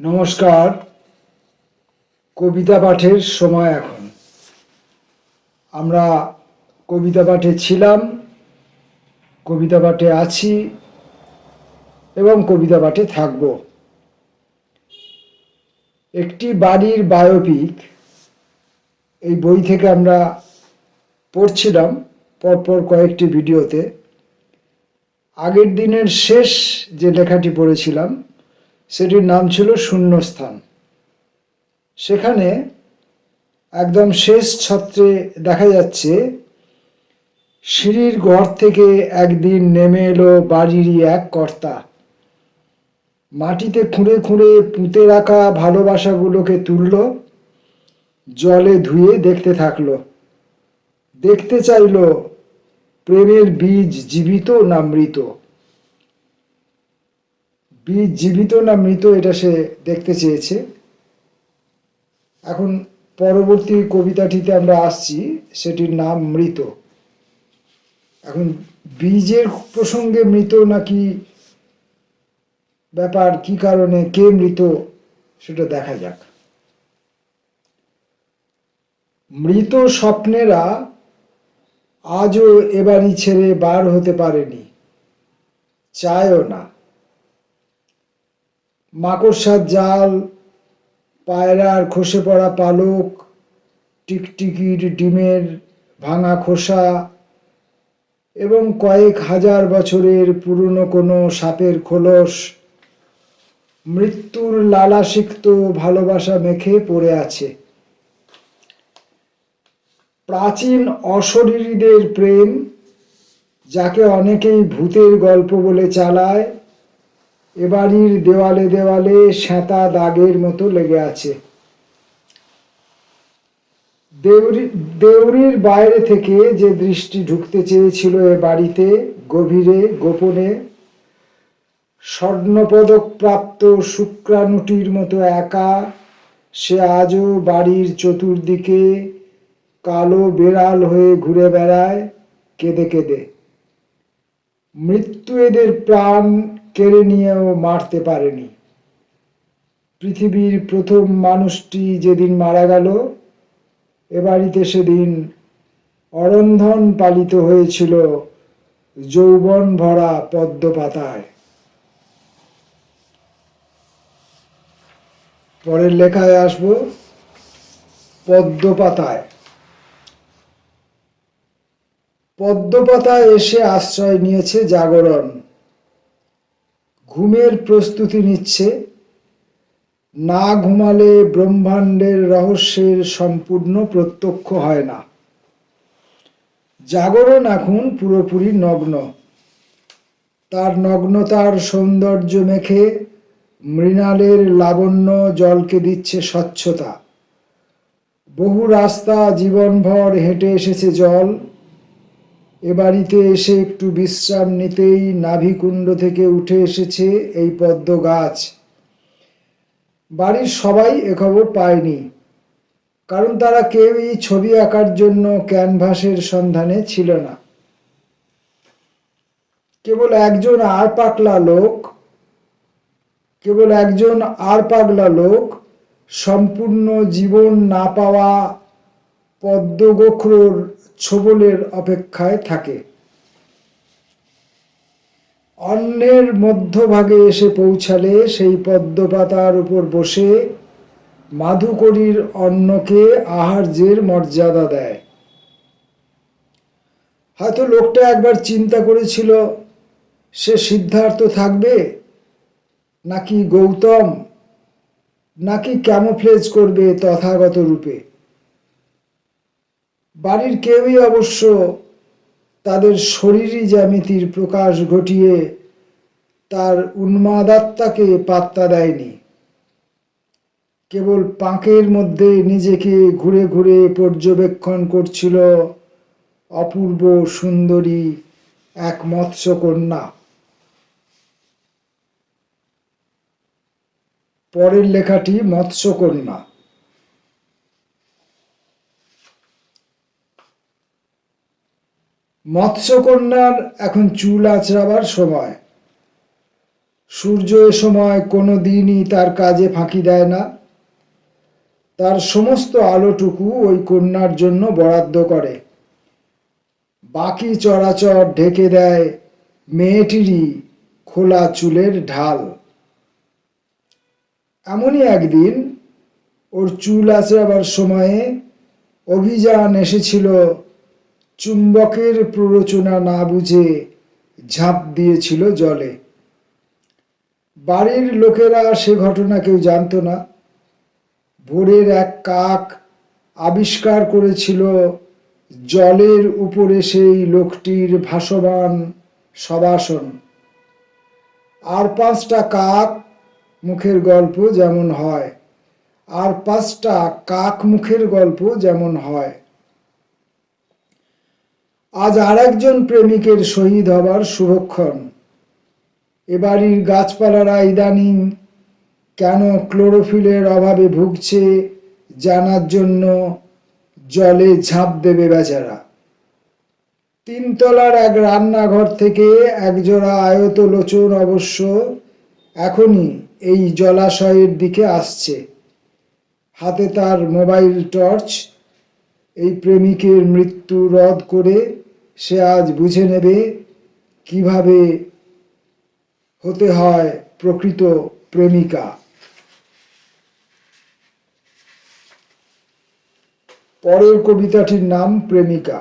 নমস্কার। কবিতা পাঠের সময় এখন। আমরা কবিতা পাঠে ছিলাম, কবিতা পাঠে আছি এবং কবিতা পাঠে থাকব। একটি বাড়ির বায়োপিক, এই বই থেকে আমরা পড়ছিলাম পরপর কয়েকটি ভিডিওতে। আগের দিনের শেষ যে লেখাটি পড়েছিলাম সেটির নাম ছিল শূন্যস্থান। সেখানে একদম শেষ ছত্রে দেখা যাচ্ছে, সিঁড়ির ঘর থেকে একদিন নেমে এলো বাড়িরই এক কর্তা। মাটিতে খুঁড়ে খুঁড়ে পুঁতে রাখা ভালোবাসাগুলোকে তুলল, জলে ধুয়ে দেখতে থাকল। দেখতে চাইলো, প্রেমের বীজ জীবিত না মৃত। বীজ জীবিত না মৃত এটা সে দেখতে চেয়েছে। এখন পরবর্তী কবিতাটিতে আমরা আসছি, সেটির নাম মৃত। এখন বীজের প্রসঙ্গে মৃত নাকি ব্যাপার, কি কারণে, কে মৃত, সেটা দেখা যাক। মৃত স্বপ্নেরা আজও এবারই ছেড়ে বার হতে পারেনি। চায়ও না। মাকড়সার জাল, পায়রার খসে পড়া পালক, টিকটিকির ডিমের ভাঙা খোসা এবং কয়েক হাজার বছরের পুরনো কোনো সাপের খোলস মৃত্যুর লালাসিক্ত ভালোবাসা মেখে পড়ে আছে। প্রাচীন অশরীরীদের প্রেম, যাকে অনেকেই ভূতের গল্প বলে চালায় এ বাড়ির দেওয়ালে দেওয়ালে শ্যাঁতা দাগের মতো লেগে আছে। দেউরি দেউরির বাইরে থেকে যে দৃষ্টি ঢুকতে চেয়েছিল এ বাড়িতে, গভীরে, গোপনে স্বর্ণপদক প্রাপ্ত শুক্রাণুটির মতো একা, সে আজও বাড়ির চতুর্দিকে কালো বেড়াল হয়ে ঘুরে বেড়ায়, কেঁদে কেঁদে। মৃত্যু এদের প্রাণ কেড়ে নিয়েও মারতে পারেনি। পৃথিবীর প্রথম মানুষটি যেদিন মারা গেল, এ বাড়িতে সেদিন অরন্ধন পালিত হয়েছিল যৌবন ভরা পদ্ম পাতায় পরের লেখায় আসব পদ্ম পাতায় পদ্মপাতায় এসে আশ্রয় নিয়েছে জাগরণ। ঘুমের প্রস্তুতি নিচ্ছে। না ঘুমালে ব্রহ্মাণ্ডের রহস্যের সম্পূর্ণ প্রত্যক্ষ হয় না। জাগরণ এখন পুরোপুরি নগ্ন। তার নগ্নতার সৌন্দর্য মেখে মৃণালের লাবণ্য জলকে দিচ্ছে স্বচ্ছতা। বহু রাস্তা জীবনভর হেঁটে এসেছে জল। এ বাড়িতে এসে একটু বিশ্রাম নিতেই নাভিকুণ্ড থেকে উঠে এসেছে এই পদ্ম গাছ। বাড়ির সবাই খবর পায়নি, কারণ তারা কেউই ছবি আঁকার জন্য ক্যানভাসের সন্ধানে ছিল না। কেবল একজন আর পাকলা লোক, কেবল একজন আর পাগলা লোক, সম্পূর্ণ জীবন না পাওয়া পদ্মগোখরোর ছোবলের অপেক্ষায় থাকে। অন্যের মধ্যভাগে এসে পৌঁছালে সেই পদ্মপাতার উপর বসে মাধুকরীর অন্নকে আহার্যের মর্যাদা দেয়। হয়তো লোকটা একবার চিন্তা করেছিল, সে সিদ্ধার্থ থাকবে? নাকি গৌতম? নাকি ক্যামোফ্লেজ করবে তথাগত রূপে? বাড়ির কেউই অবশ্য তাদের শরীরী জ্যামিতির প্রকাশ ঘটিয়ে তার উন্মাদাত্মাকে পাত্তা দেয়নি। কেবল পাঁকের মধ্যে নিজেকে ঘুরে ঘুরে পর্যবেক্ষণ করছিল অপূর্ব সুন্দরী এক মৎস্যকন্যা। পরের লেখাটি মৎস্যকন্যা। মৎস্যকন্যার এখন চুল আঁচড়াবার সময়। সূর্য এ সময় কোনো দিনই তার কাজে ফাঁকি দেয় না। তার সমস্ত আলোটুকু ওই কন্যার জন্য বরাদ্দ করে। বাকি চরাচর ঢেকে দেয় মেয়েটিরই খোলা চুলের ঢাল। এমনই একদিন ওর চুল আঁচড়াবার সময়ে অভিযান এসেছিল চুম্বকের প্ররোচনা না বুঝে ঝাঁপ দিয়েছিল জলে। বাড়ির লোকেরা সে ঘটনা কেউ জানতো না। ভোরের এক কাক আবিষ্কার করেছিল জলের উপরে সেই লোকটির ভাসমান সবাসন আর পাঁচটা কাক মুখের গল্প যেমন হয়, আর পাঁচটা কাক মুখের গল্প যেমন হয়। আজ আর একজন প্রেমিকের শহীদ হবার শুভক্ষণ। এবাড়ির গাছপালারা ইদানিং কেন ক্লোরোফিলের অভাবে ভুগছে জানার জন্য জলে ঝাঁপ দেবে বেচারা। তিনতলার এক রান্নাঘর থেকে একজোড়া আয়ত লোচন অবশ্য এখনই এই জলাশয়ের দিকে আসছে। হাতে তার মোবাইল টর্চ, এই প্রেমিকের মৃত্যু রদ করে সে আজ বুঝে নেবে কীভাবে হতে হয় প্রকৃত প্রেমিকা। পরের কবিতাটির নাম প্রেমিকা।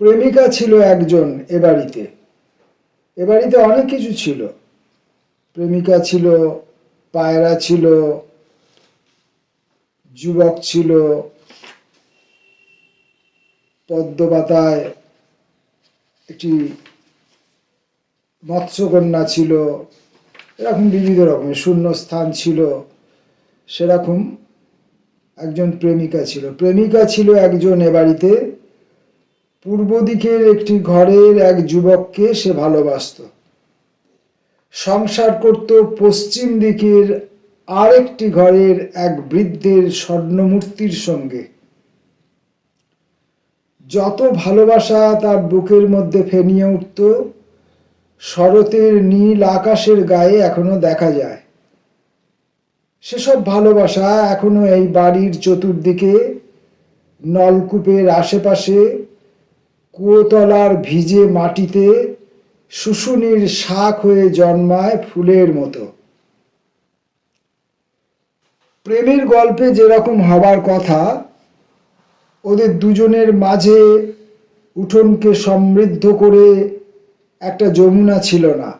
প্রেমিকা ছিল একজন এ বাড়িতে। এ বাড়িতে অনেক কিছু ছিল। প্রেমিকা ছিল, পায়রা ছিল, যুবক ছিল পদ্মপাতায় একটি মৎস্যকন্যা ছিল, এরকম বিবিধ রকমের শূন্য স্থান ছিল, সেরকম একজন প্রেমিকা ছিল। প্রেমিকা ছিল একজন এ বাড়িতে। পূর্ব দিকের একটি ঘরের এক যুবককে সে ভালোবাসত। সংসার করত পশ্চিম দিকের আরেকটি ঘরের এক বৃদ্ধের স্বর্ণমূর্তির সঙ্গে। যত ভালোবাসা তার বুকের মধ্যে ফেনিয়ে উঠত, শরতের নীল আকাশের গায়ে এখনও দেখা যায়। সেসব ভালোবাসা এখনও এই বাড়ির চতুর্দিকে, নলকূপের আশেপাশে, কুয়োতলার ভিজে মাটিতে, শুশুনির শাক হয়ে জন্মায় ফুলের মতো। প্রেমের গল্পে যেরকম হবার কথা ওদের দুজনের মাঝে উঠোনকে সমৃদ্ধ করে একটা যমুনা ছিল না।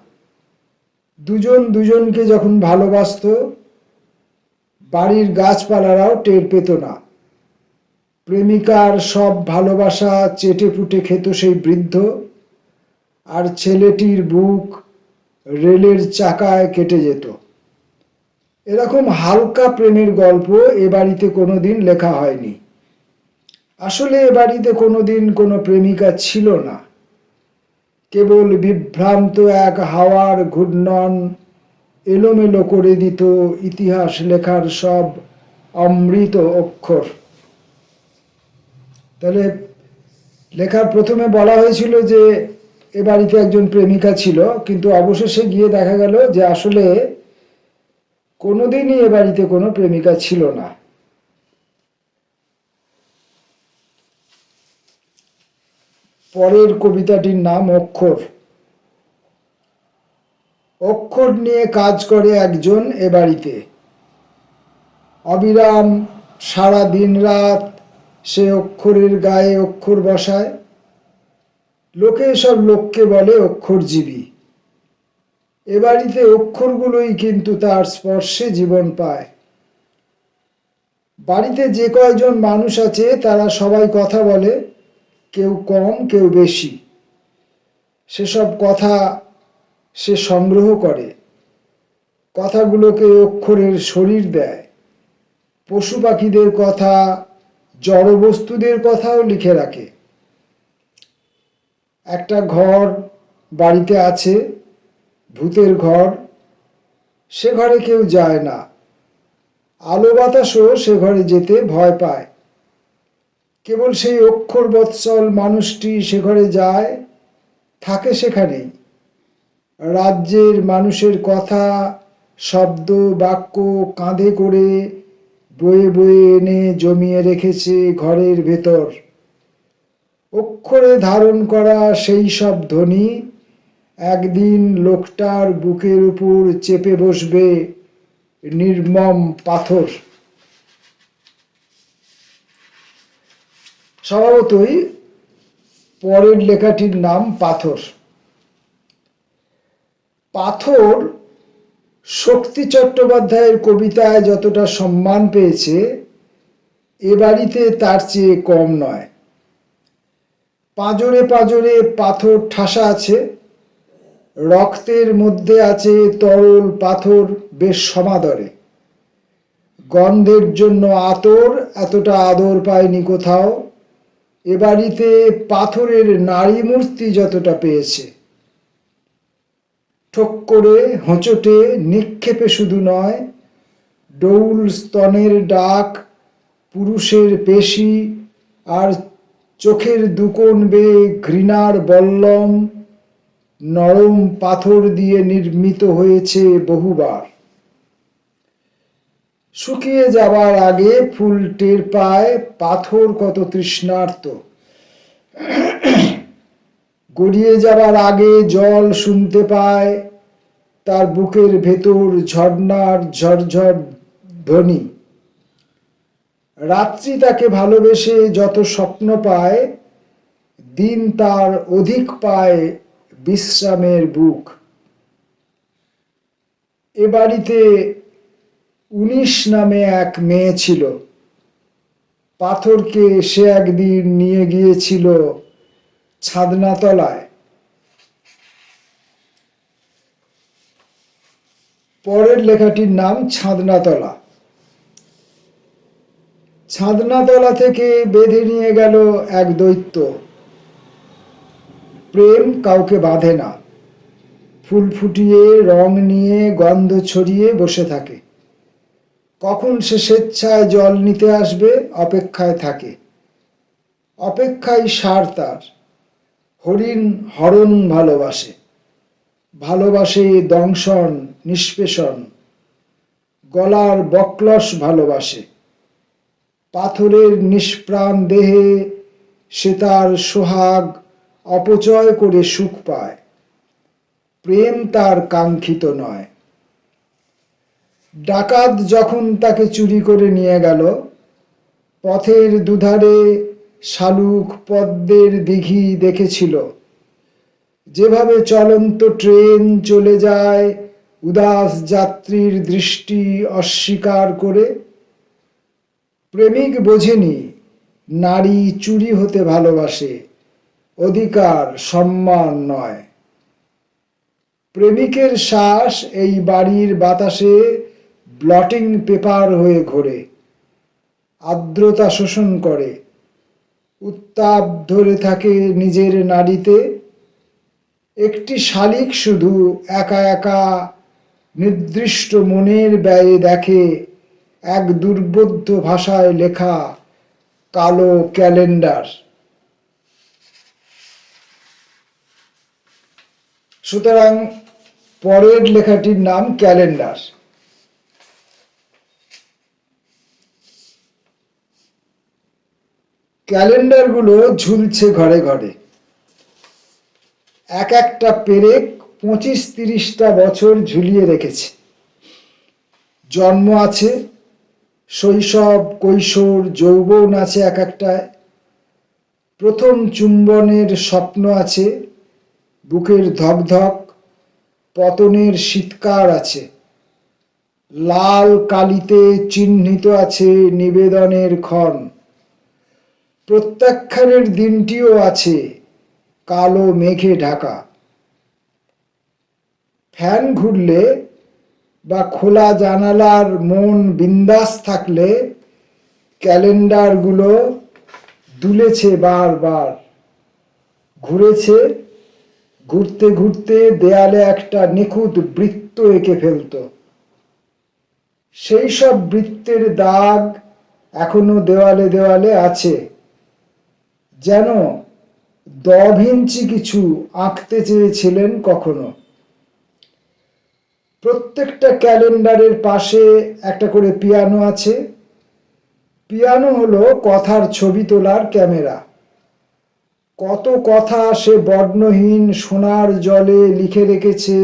দুজন দুজনকে যখন ভালোবাসত, বাড়ির গাছপালারাও টের পেত না। প্রেমিকার সব ভালোবাসা চেটে পুটে খেত সেই বৃদ্ধ, আর ছেলেটির বুক রেলের চাকায় কেটে যেত। এরকম হালকা প্রেমের গল্প এ বাড়িতে কোনোদিন লেখা হয়নি। আসলে এ বাড়িতে কোনোদিন কোনো প্রেমিকা ছিল না। কেবল বিভ্রান্ত এক হাওয়ার ঘূর্ণন এলোমেলো করে দিত ইতিহাস লেখার সব অমৃত অক্ষর। তাহলে লেখার প্রথমে বলা হয়েছিল যে, এ বাড়িতে একজন প্রেমিকা ছিল, কিন্তু অবশেষে গিয়ে দেখা গেল যে আসলে কোনোদিনই এ বাড়িতে কোনো প্রেমিকা ছিল না। পরের কবিতাটির নাম অক্ষর। অক্ষর নিয়ে কাজ করে একজন এ বাড়িতে। অবিরাম সারা দিন রাত সে অক্ষরের গায়ে অক্ষর বসায়। লোকে সব লোককে বলে অক্ষরজীবী। এ বাড়িতে অক্ষরগুলোই কিন্তু তার স্পর্শে জীবন পায়। বাড়িতে যে কয়জন মানুষ আছে, তারা সবাই কথা বলে। কেউ কম, কেউ বেশি। সেসব কথা সে সংগ্রহ করে। কথাগুলোকে অক্ষরের শরীর দেয়। পশু পাখিদের কথা জড় বস্তুদের কথাও লিখে রাখে। একটা ঘর বাড়িতে আছে, ভূতের ঘর। সে ঘরে কেউ যায় না। আলো বাতাসও সে ঘরে যেতে ভয় পায়। কেবল সেই অক্ষর বৎসল মানুষটি সে ঘরে যায়, থাকে সেখানেই রাজ্যের মানুষের কথা, শব্দ, বাক্য কাঁধে করে বয়ে বয়ে এনে জমিয়ে রেখেছে ঘরের ভেতর। অক্ষরে ধারণ করা সেই সব ধ্বনি, একদিন লোকটার বুকের উপর চেপে বসবে নির্মম পাথর। স্বভাবতই পরের লেখাটির নাম পাথর। পাথর শক্তি চট্টোপাধ্যায়ের কবিতায় যতটা সম্মান পেয়েছে, এ বাড়িতে তার চেয়ে কম নয়। পাঁজরে পাঁজরে পাথর ঠাসা আছে, রক্তের মধ্যে আছে তরল পাথর বেশ সমাদরে। গন্ধের জন্য আতর এতটা আদর পায়নি কোথাও এ বাড়িতে পাথরের নারী মূর্তি যতটা পেয়েছে। ঠোক করে হোঁচটে নিক্ষেপে শুধু নয়, ডৌল স্তনের ডাক, পুরুষের পেশি আর চোখের দুকোণ বেয়ে ঘৃণার বল্লম নরম পাথর দিয়ে নির্মিত হয়েছে বহুবার। শুকিয়ে যাবার আগে ফুল টের পায় পাথর কত তৃষ্ণার্ত। গড়িয়ে যাবার আগে জল শুনতে পায় তার বুকের ভেতর ঝর্ণার ঝরঝর ধ্বনি। রাত্রি তাকে ভালোবেসে যত স্বপ্ন পায়, দিন তার অধিক পায় বিশ্রামের বুক। এ বাড়িতে উনিশ নামে এক মেয়ে ছিল। পাথরকে সে একদিন নিয়ে গিয়েছিল ছাদনাতলায়। পরের লেখাটির নাম ছাদনাতলা। ছাদনাতলা থেকে বেঁধে নিয়ে গেল এক দৈত্য। প্রেম কাউকে বাঁধে না। ফুল ফুটিয়ে রং নিয়ে গন্ধ ছড়িয়ে বসে থাকে। কখন সে স্বেচ্ছায় জল নিতে আসবে, অপেক্ষায় থাকে। অপেক্ষায় সার তার। হরিণ হরণ ভালোবাসে। ভালোবাসে দংশন, নিষ্পেষণ। গলার বক্লস ভালোবাসে। পাথরের নিষ্প্রাণ দেহে সে তার সোহাগ অপচয় করে সুখ পায়। প্রেম তার কাঙ্ক্ষিত নয়। ডাকাত যখন তাকে চুরি করে নিয়ে গেল, পথের দুধারে শালুক পদ্মের দিঘি দেখেছিল। যেভাবে চলন্ত ট্রেন চলে যায়, উদাস যাত্রীর দৃষ্টি অস্বীকার করে। প্রেমিক বোঝেনি, নারী চুরি হতে ভালোবাসে, অধিকার সম্মান নয়। প্রেমিকের শ্বাস এই বাড়ির বাতাসে ব্লটিং পেপার হয়ে ঘোরে, আর্দ্রতা শোষণ করে, উত্তাপ ধরে থাকে নিজের নাড়িতে, একটি শালিক শুধু একা একা নির্দিষ্ট মনের ব্যয়ে দেখে এক দুর্বোধ্য ভাষায় লেখা কালো ক্যালেন্ডার। সুতরাং পরের লেখাটির নাম ক্যালেন্ডার। ক্যালেন্ডারগুলো ঝুলছে ঘরে ঘরে। এক একটা পেরেক পঁচিশ তিরিশটা বছর ঝুলিয়ে রেখেছে। জন্ম আছে, শৈশব, কৈশোর, যৌবন আছে এক একটায়। প্রথম চুম্বনের স্বপ্ন আছে, বুকের ধকধক, পতনের শীতকার আছে। লাল কালিতে চিহ্নিত আছে নিবেদনের ক্ষণ। প্রত্যাখ্যানের দিনটিও আছে, কালো মেঘে ঢাকা। ফ্যান ঘুরলে বা খোলা জানালার মন বিন্দাস থাকলে ক্যালেন্ডারগুলো দুলেছে বারবার। ঘুরেছে, ঘুরতে ঘুরতে দেয়ালে একটা নিখুঁত বৃত্ত এঁকে ফেলত। সেই সব বৃত্তের দাগ এখনও দেওয়ালে দেওয়ালে আছে। যেন দভিঞ্চি কিছু আঁকতে চেয়েছিলেন কখনো। প্রত্যেকটা ক্যালেন্ডারের পাশে একটা করে পিয়ানো আছে। পিয়ানো হলো কথার ছবি তোলার ক্যামেরা। কত কথা সে বর্ণহীন সোনার জলে লিখে রেখেছে,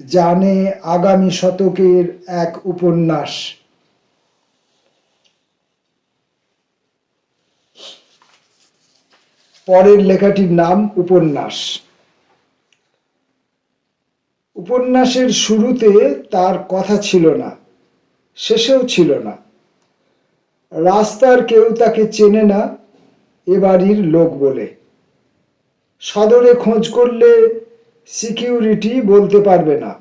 জানে আগামী শতকের এক উপন্যাস। পরের লেখাটির নাম উপন্যাস। উপন্যাসের শুরুতে তার কথা ছিল না, শেষেও ছিল না। রাস্তার কেউ তাকে চেনে না, এ বাড়ির লোক বলে। সদরে খোঁজ করলে সিকিউরিটি বলতে পারবে না।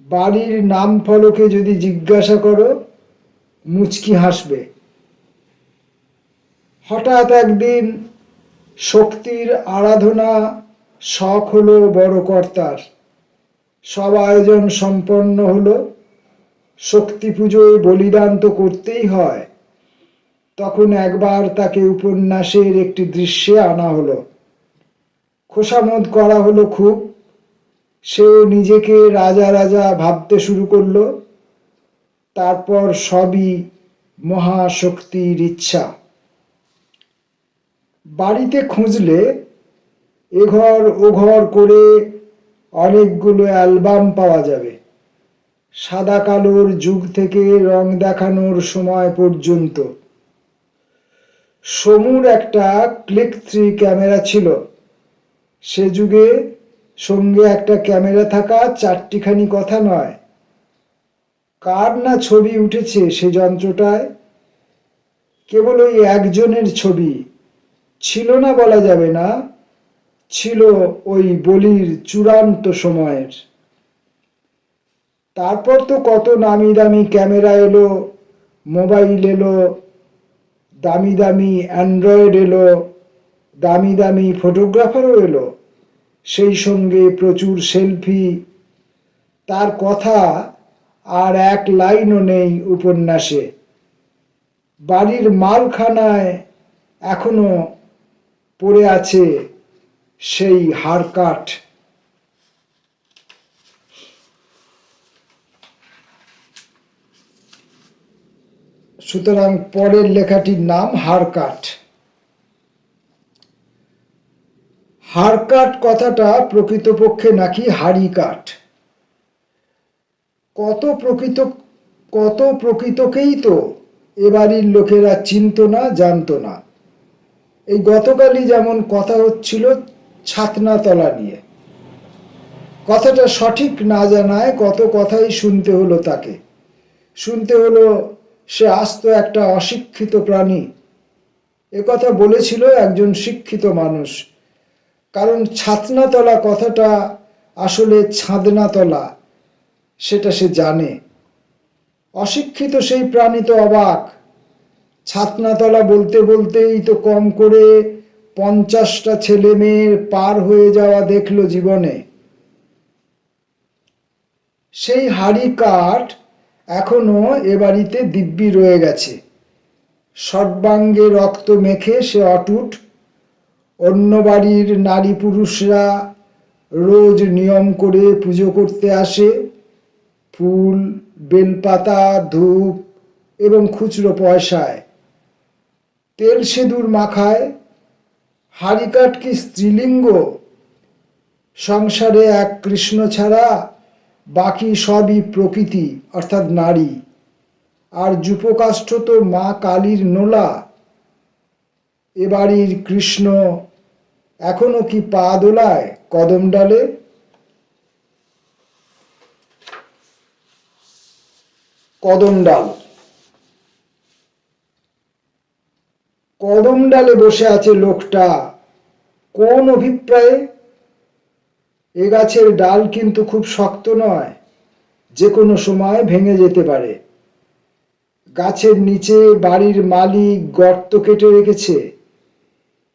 বাড়ির নাম ফলকে যদি জিজ্ঞাসা করো, মুচকি হাসবে। হঠাৎ একদিন শক্তির আরাধনা শখ হলো বড় কর্তার। সব আয়োজন সম্পন্ন হলো। শক্তি পুজোয় বলিদান তো করতেই হয়। তখন একবার তাকে উপন্যাসের একটি দৃশ্যে আনা হলো। খোসামত করা হলো খুব। সেও নিজেকে রাজা রাজা ভাবতে শুরু করল। তারপর সবই মহাশক্তির ইচ্ছা। বাড়িতে খুঁজলে এঘর ওঘর করে অনেকগুলো অ্যালবাম পাওয়া যাবে। সাদা কালোর যুগ থেকে রং দেখানোর সময় পর্যন্ত। সমুর একটা ক্লিক থ্রি ক্যামেরা ছিল। সে যুগে সঙ্গে একটা ক্যামেরা থাকা চারটিখানি কথা নয়। কার না ছবি উঠেছে সে যন্ত্রটায়? কেবল ওই একজনের ছবি। ছিল না বলা যাবে না, ছিল ওই বলির চূড়ান্ত সময়ের। তারপর তো কত নামি দামি ক্যামেরা এলো, মোবাইল এলো, দামি দামি অ্যান্ড্রয়েড এলো, দামি দামি ফটোগ্রাফারও এলো, সেই সঙ্গে প্রচুর সেলফি। তার কথা আর এক লাইনও নেই উপন্যাসে। বাড়ির মালখানায় এখনও পড়ে আছে সেই হাড়কাঠ সুতরাং পরের লেখাটির নাম হাড়কাঠ হাড়কাঠ কথাটা প্রকৃতপক্ষে নাকি হাড়ি কাঠ কত প্রকৃত, কত প্রকৃতকেই তো এ বাড়ির লোকেরা চিনত না, জানতো না। এই গতকালই যেমন কথা হচ্ছিল ছাতনাতলা নিয়ে। কথাটা সঠিক না জানায় কত কথাই শুনতে হলো তাকে। শুনতে হলো সে আস্ত একটা অশিক্ষিত প্রাণী। এ কথা বলেছিল একজন শিক্ষিত মানুষ। কারণ ছাতনাতলা কথাটা আসলে ছাদনাতলা, সেটা সে জানে। অশিক্ষিত সেই প্রাণী তো অবাক। ছাতনাতলা বলতে বলতেই তো কম করে পঞ্চাশটা ছেলে মেয়ের পার হয়ে যাওয়া দেখল জীবনে। সেই হাড়ি কাঠ এখনও এ বাড়িতে দিব্যি রয়ে গেছে। সর্বাঙ্গে রক্ত মেখে সে অটুট। অন্য বাড়ির নারী পুরুষরা রোজ নিয়ম করে পুজো করতে আসে। ফুল, বেলপাতা, ধূপ এবং খুচরো পয়সায়। তেল সেঁদুর মাখায় হারিকাট কি স্ত্রীলিঙ্গ, সংসারে এক কৃষ্ণ ছাড়া বাকি সবই প্রকৃতি, অর্থাৎ নারী। আর যুপকাষ্ঠ তো মা কালীর নোলা। এ বাড়ির কৃষ্ণ এখনও কি পা দোলায় কদম ডালে? কদম ডাল। ডালে বসে আছে লোকটা। কোন অভিপ্রায়ে? এ গাছের ডাল কিন্তু খুব শক্ত নয়, যে কোনো সময় ভেঙে যেতে পারে। গাছের নিচে বাড়ির মালিক গর্ত কেটে রেখেছে।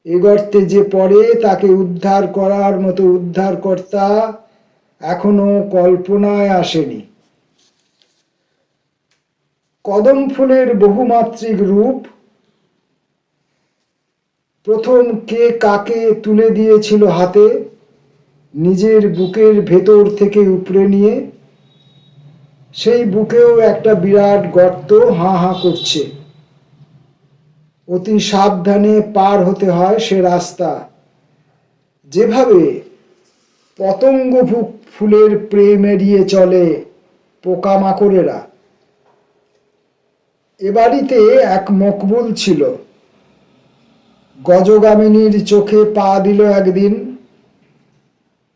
এ গর্তে যে পড়ে, তাকে উদ্ধার করার মতো উদ্ধারকর্তা এখনও কল্পনায় আসেনি। কদম ফুলের বহুমাত্রিক রূপ প্রথম কে কাকে তুলে দিয়েছিল হাতে, নিজের বুকের ভেতর থেকে উপড়ে নিয়ে, সেই বুকেও একটা বিরাট গর্ত হাঁ হাঁ করছে। অতি সাবধানে পার হতে হয় সে রাস্তা। যেভাবে পতঙ্গ ফু- ফুলের প্রেম এড়িয়ে চলে পোকামাকড়েরা। এ বাড়িতে এক মকবুল ছিল। গজগামিনীর চোখে পা দিল একদিন।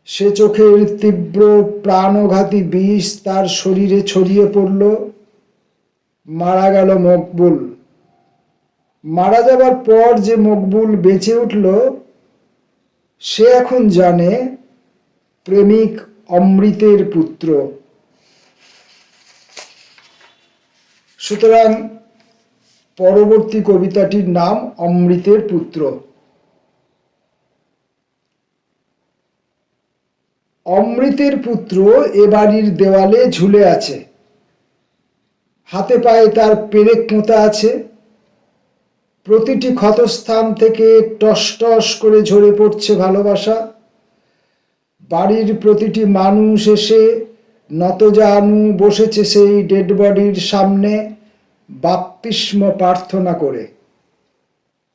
সে চোখের তীব্র প্রাণঘাতী বিষ তার শরীরে ছড়িয়ে পড়ল। মারা গেল মকবুল। মারা যাবার পর যে মকবুল বেঁচে উঠল, সে এখন জানে প্রেমিক অমৃতের পুত্র। সুতরাং পরবর্তী কবিতাটির নাম অমৃতের পুত্র। অমৃতের পুত্র এ বাড়ির দেওয়ালে ঝুলে আছে। হাতে পায়ে তার পেরেক মোতা আছে। প্রতিটি ক্ষতস্থান থেকে টস টস করে ঝরে পড়ছে ভালোবাসা। বাড়ির প্রতিটি মানুষ এসে নতজানু বসেছে সেই ডেড বডির সামনে। বাপ্তিস্ম প্রার্থনা করে।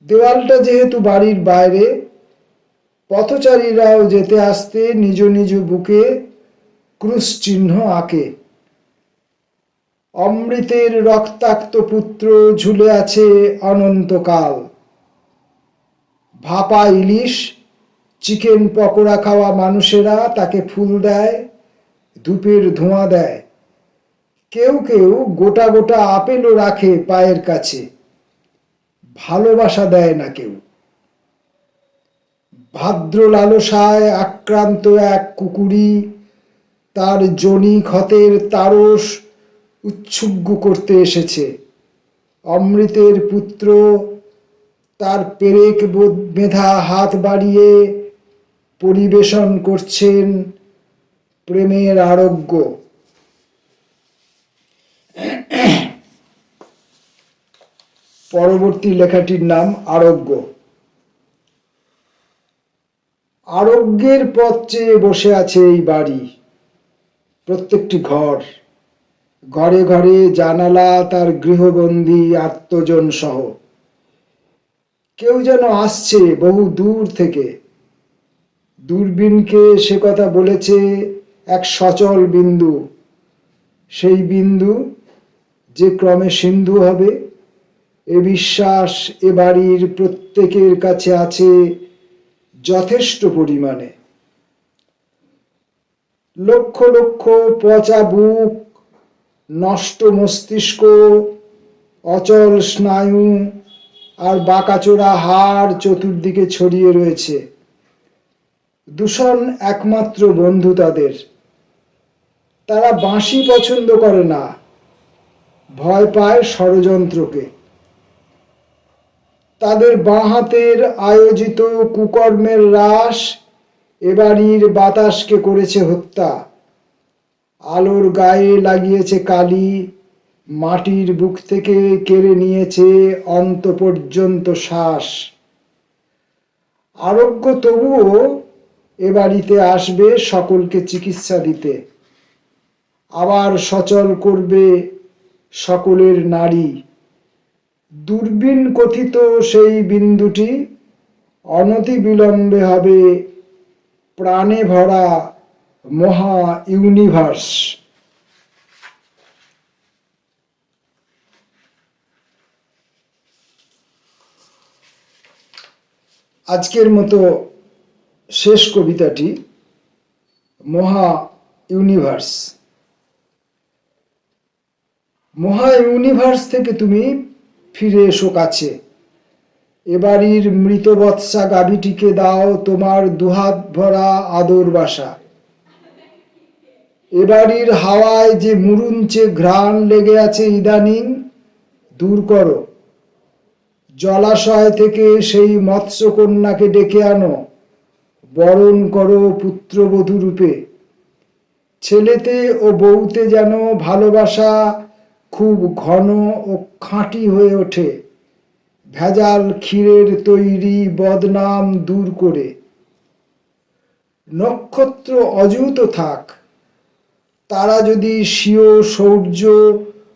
দেওয়ালটা যেহেতু বাড়ির বাইরে, পথচারীরাও যেতে আসতে নিজ নিজ বুকে ক্রুশ চিহ্ন আঁকে। অমৃতের রক্তাক্ত পুত্র ঝুলে আছে অনন্তকাল। ভাপা ইলিশ, চিকেন পকোড়া খাওয়া মানুষেরা তাকে ফুল দেয়, ধূপের ধোঁয়া দেয়। কেউ কেউ গোটা গোটা আপেলও রাখে পায়ের কাছে। ভালোবাসা দেয় না কেউ। ভাদ্র লালসায় আক্রান্ত এক কুকুরি তার জনি ক্ষতের তারস উচ্ছুগ্গ করতে এসেছে। অমৃতের পুত্র তার পেরেক বোধ- মেধা হাত বাড়িয়ে পরিবেশন করছেন প্রেমের আরোগ্য। পরবর্তী লেখাটির নাম আরোগ্য। আরোগ্যের পথ চেয়ে বসে আছে এই বাড়ি, প্রত্যেকটি ঘর। ঘরে ঘরে জানালা, তার গৃহবন্দী, আত্মজন সহ। কেউ যেন আসছে বহু দূর থেকে। দূরবীনকে সে কথা বলেছে এক সচল বিন্দু। সেই বিন্দু যে ক্রমে সিন্ধু হবে, এ বিশ্বাস এ বাড়ির প্রত্যেকের কাছে আছে যথেষ্ট পরিমাণে। লক্ষ লক্ষ পচা বুক, নষ্ট মস্তিষ্ক, অচল স্নায়ু আর বাঁকাচোরা হাড় চতুর্দিকে ছড়িয়ে রয়েছে। দূষণ একমাত্র বন্ধু তাদের। তারা বাঁশি পছন্দ করে না। ভয় পায় ষড়যন্ত্রকে। তাদের বাঁ হাতের আয়োজিত কুকর্মের রাস এবাড়ির বাতাসকে করেছে হত্যা। আলোর গায়ে লাগিয়েছে কালি, মাটির বুক থেকে কেড়ে নিয়েছে অন্ত পর্যন্ত শ্বাস। আরোগ্য তবুও এ বাড়িতে আসবে সকলকে চিকিৎসা দিতে। আবার সচল করবে সকলের নারী। দূরবীন কথিত সেই বিন্দুটি অনতি বিলম্বে হবে প্রাণে ভরা মহা ইউনিভার্স। আজকের মতো শেষ কবিতাটি মহা ইউনিভার্স। মহা ইউনিভার্স থেকে তুমি ফিরে এসো কাছে। এবাড়ির মৃত বৎসা গাভীটিকে দাও তোমার দুহাত ভরা আদর বাসা। এবাড়ির হাওয়ায় যে মুরুঞ্চে ঘ্রাণ লেগে আছে ইদানিং, দূর করো। জলাশয় থেকে সেই মৎস্যকন্যাকে ডেকে আনো। বরণ করো পুত্রবধূ রূপে। ছেলেতে ও বউতে যেন ভালোবাসা খুব ঘন ও খাঁটি হয়ে ওঠে। ভেজাল ক্ষীরের তৈরি বদনাম দূর করে। নক্ষত্র অযুত থাক। তারা যদি স্বীয় শৌর্য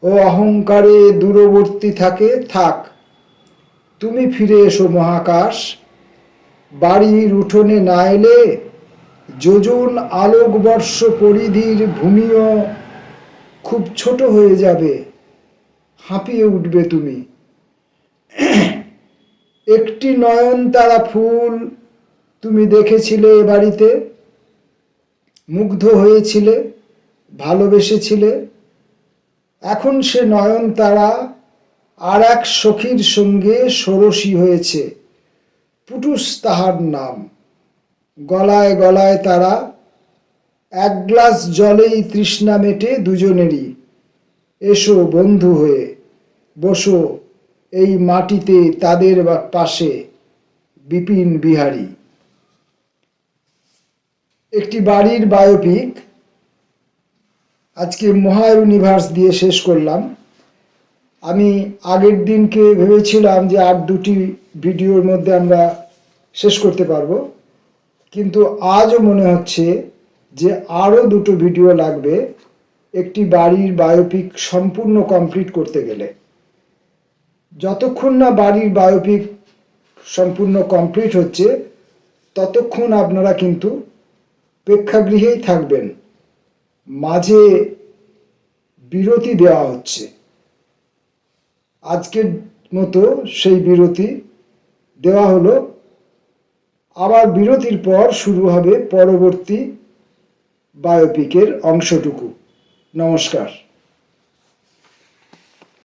ও অহংকারে দূরবর্তী থাকে, থাক। তুমি ফিরে এসো মহাকাশ। বাড়ির উঠোনে না এলে যোজন আলোকবর্ষ পরিধির ভূমিও খুব ছোট হয়ে যাবে। হাঁপিয়ে উঠবে তুমি। একটি নয়নতারা ফুল তুমি দেখেছিলে এ বাড়িতে, মুগ্ধ হয়েছিলে, ভালোবেসেছিলে। এখন সে নয়নতারা আর এক সখীর সঙ্গে ষোড়শী হয়েছে। পুটুস তাহার নাম। গলায় গলায় তারা এক গ্লাস জলেই তৃষ্ণা মেটে দুজনেরই। এসো বন্ধু হয়ে। বসো, এই মাটিতে তাদের পাশে বিপিন বিহারী। একটি বাড়ির বায়োপিক আজকে মহা ইউনিভার্স দিয়ে শেষ করলাম। আমি আগের দিনকে ভেবেছিলাম যে আর দুটি ভিডিওর মধ্যে আমরা শেষ করতে পারব, কিন্তু আজও মনে হচ্ছে যে আরও দুটো ভিডিও লাগবে, একটি বাড়ির বায়োপিক সম্পূর্ণ কমপ্লিট করতে গেলে। যতক্ষণ না বাড়ির বায়োপিক সম্পূর্ণ কমপ্লিট হচ্ছে, ততক্ষণ আপনারা কিন্তু প্রেক্ষাগৃহেই থাকবেন। মাঝে বিরতি দেওয়া হচ্ছে। আজকের মতো সেই বিরতি দেওয়া হলো। আবার বিরতির পর শুরু হবে পরবর্তী বায়োপিকের অংশটুকু। নমস্কার।